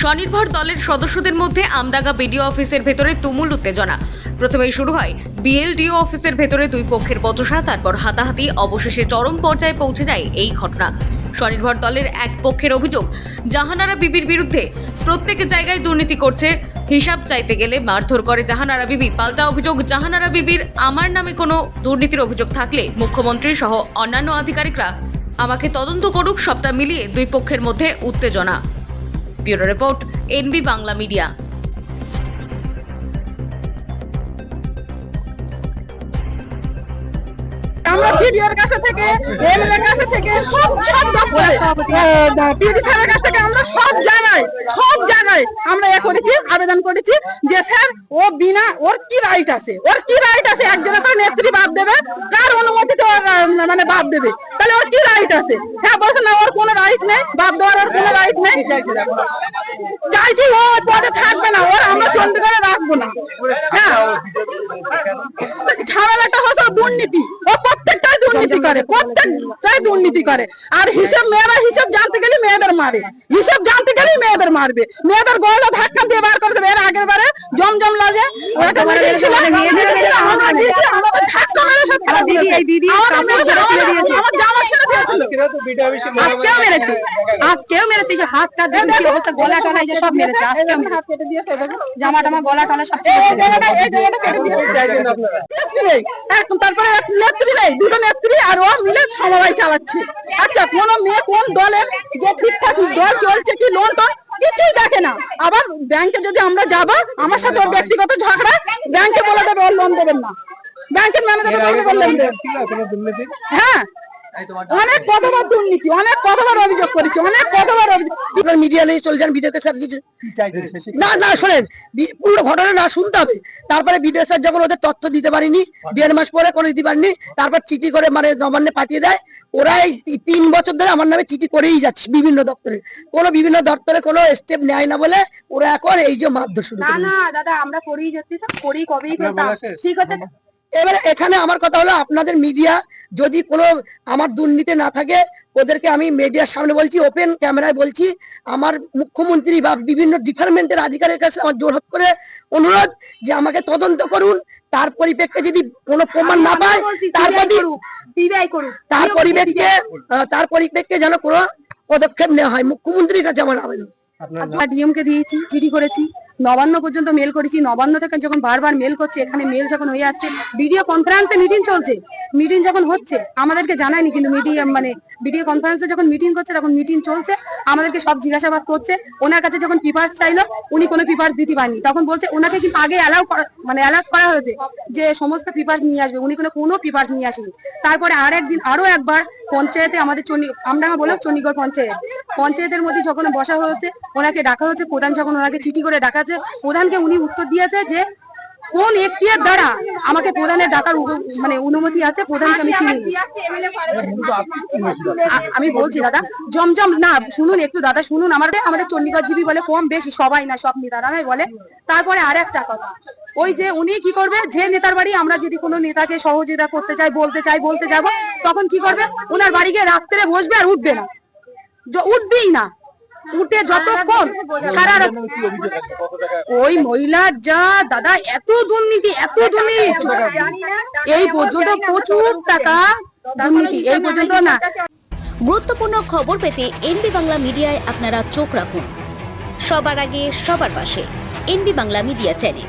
স্বনির্ভর দলের সদস্যদের মধ্যে আমদাগা বিডিও অফিসের ভেতরে তুমুল উত্তেজনা। প্রথমেই শুরু হয় বিএলডিও অফিসের ভেতরে দুই পক্ষের বচসা, তারপর হাতাহাতি, অবশেষে চরম পর্যায়ে পৌঁছে যায় এই ঘটনা। স্বনির্ভর দলের এক পক্ষের অভিযোগ, জাহানারা বিবির বিরুদ্ধে প্রত্যেক জায়গায় দুর্নীতি করছে, হিসাব চাইতে গেলে মারধর করে জাহানারা বিবি। পাল্টা অভিযোগ, জাহানারা বিবির আমার নামে কোনো দুর্নীতির অভিযোগ থাকলে মুখ্যমন্ত্রী সহ অন্যান্য আধিকারিকরা আমাকে তদন্ত করুক, সবটা মিলিয়ে দুই পক্ষের মধ্যে উত্তেজনা। Bureau report NB Bangla media. আমরা ভিডিওর কাছে থেকে এমএলএর কাছে থেকে সব সব দপ্তরে পিডি স্যারের কাছ থেকে আমরা সব জায়গায় সব জায়গায় আমরা এ করেছি আবেদন করেছি যে স্যার ও বিনা ওর কি রাইট আছে? ওর কি রাইট আছে? একজনের করে নেত্রী বাদ দেবে কার অনুমতিতে মানে বাদ দেবে। তাহলে ওর কি রাইট আছে? হ্যাঁ বলছে না ওর কোনো রাইট নেই বাদ দেওয়ার ওর কোনো রাইট নেই। চাইছি ও পদে থাকবে না ওর আমরা চন্ডীগড়ে রাখব না। হ্যাঁ। ঝামেলাটা হচ্ছে দুর্নীতি। ও দুর্নীতি করে প্রত্যেকটাই দুর্নীতি করে। আর হিসাব মেয়েরা হিসাব জানতে গেলে মেয়েদের মারে। হিসাব জানতে গেলে মেয়েদের মারবে। মেয়েদের গলা ধাক্কা দিয়ে বার করে দেবে। এর আগের বারে জমজম লাগে। আজকেও মেরেছে। আজকেও মেরেছে হাত কি অবস্থা গলা টলা সব মেরেছে। হাত কেটে দিয়েছে জামা টামা গলা টলা সব তারপরে এক নেত্রী নেই দুটো নেত্রী আর ও মিলে সমবায় চালাচ্ছে। আচ্ছা কোন মেয়ে কোন দলের যে ঠিকঠাক দল চলছে কি লোন টোন কিছুই দেখে না। আবার ব্যাংকে যদি আমরা যাব আমার সাথে ওর ব্যক্তিগত ঝগড়া ব্যাংকে বলে দেবে ওর লোন দেবেন না। ব্যাংকের ম্যানেজার বললেন হ্যাঁ। অনেক কতবার দুর্নীতি অনেক কতবার অভিযোগ করেছি অনেক কতবার অভিযোগ মিডিয়া ভিডিওতে স্যার কিছু না না শোনেন পুরো ঘটনা না শুনতে হবে। তারপরে ভিডিও স্যার যখন ওদের তথ্য দিতে পারিনি দেড় মাস পরে কোনো দিতে পারিনি তারপর চিঠি করে মানে নবান্নে পাঠিয়ে দেয়। ওরা এই তিন বছর ধরে আমার নামে চিঠি করেই যাচ্ছে বিভিন্ন দপ্তরে। কোনো বিভিন্ন দপ্তরে কোনো স্টেপ নেয় না বলে ওরা এখন এই যে মারধর শুরু না না দাদা আমরা করেই যাচ্ছি তো করেই কবেই ঠিক আছে এবারে এখানে আমার কথা হলো আপনাদের মিডিয়া যদি কোনো আমার দুর্নীতি না থাকে ওদেরকে আমি মিডিয়ার সামনে বলছি ওপেন ক্যামেরায় বলছি। আমার মুখ্যমন্ত্রী বা বিভিন্ন ডিপার্টমেন্টের আধিকারের কাছে আমার জোর করে অনুরোধ যে আমাকে তদন্ত করুন। তার পরিপ্রেক্ষে যদি কোনো প্রমাণ না পায় তার প্রতি তার পরিপ্রেক্ষে তার পরিপ্রেক্ষে যেন কোনো পদক্ষেপ নেওয়া হয়। মুখ্যমন্ত্রীর কাছে আমার আবেদন। ডিএম কে দিয়েছি চিঠি করেছি। নবান্ন পর্যন্ত মেল করেছি। নবান্ন থেকে যখন বারবার মেল করছে, এখানে মেল যখন হয়ে আসছে ভিডিও কনফারেন্সে মিটিং চলছে। মিটিং যখন হচ্ছে, আমাদেরকে জানায়নি কিন্তু মিডিয়া মানে ভিডিও কনফারেন্সে যখন মিটিং করছে, তখন মিটিং চলছে, আমাদেরকে সব জিজ্ঞাসাবাদ করছে। ওনার কাছে যখন পেপার্স চাইলো, উনি কোনো পেপার্স দিতে পারেনি। তখন বলছে, ওনাকে কিন্তু আগে অ্যালাউ মানে অ্যালাউ করা হয়েছে যে সমস্ত পেপার্স নিয়ে আসবে। উনি কোনো কোনো পেপার্স নিয়ে আসেনি। তারপরে আর একদিন আরও একবার পঞ্চায়েতে আমাদের চন্ডী আমডাঙ্গা বলো চণ্ডীগড় পঞ্চায়েত। পঞ্চায়েতের মধ্যে যখন বসা হয়েছে, ওনাকে ডাকা হয়েছে, প্রধান যখন ওনাকে চিঠি করে ডাকাছে, প্রধানকে উনি উত্তর দিয়েছে যে কোন এখতিয়ার দ্বারা আমাকে প্রধানের ডাকার মানে অনুমতি আছে? প্রধানকে আমি চিনি আমি বলছি, দাদা, জমজম, না, শুনুন একটু, দাদা, শুনুন। আমার আমাদের চণ্ডীগড় বলে কম বেশি, সবাই না, সব নেতারা নাই বলে। তারপরে আর একটা কথা, ওই যে উনি কি করবে? যে নেতার বাড়ি আমরা যদি কোনো নেতাকে সহযোগিতা করতে চাই, বলতে চাই, বলতে যাব, তখন কি করবে? ওনার বাড়ি গিয়ে রাত্রে বসবে আর উঠবে না। উঠবেই না। উঠে যতক্ষণ সারা ওই মহিলার যা দাদা এত দুর্নীতি এত দুর্নীতি। এই পর্যন্ত প্রচুর টাকা দুর্নীতি এই পর্যন্ত না। গুরুত্বপূর্ণ খবর পেতে এনবি বাংলা মিডিয়ায় আপনারা চোখ রাখুন। সবার আগে সবার পাশে এনবি বাংলা মিডিয়া চ্যানেল।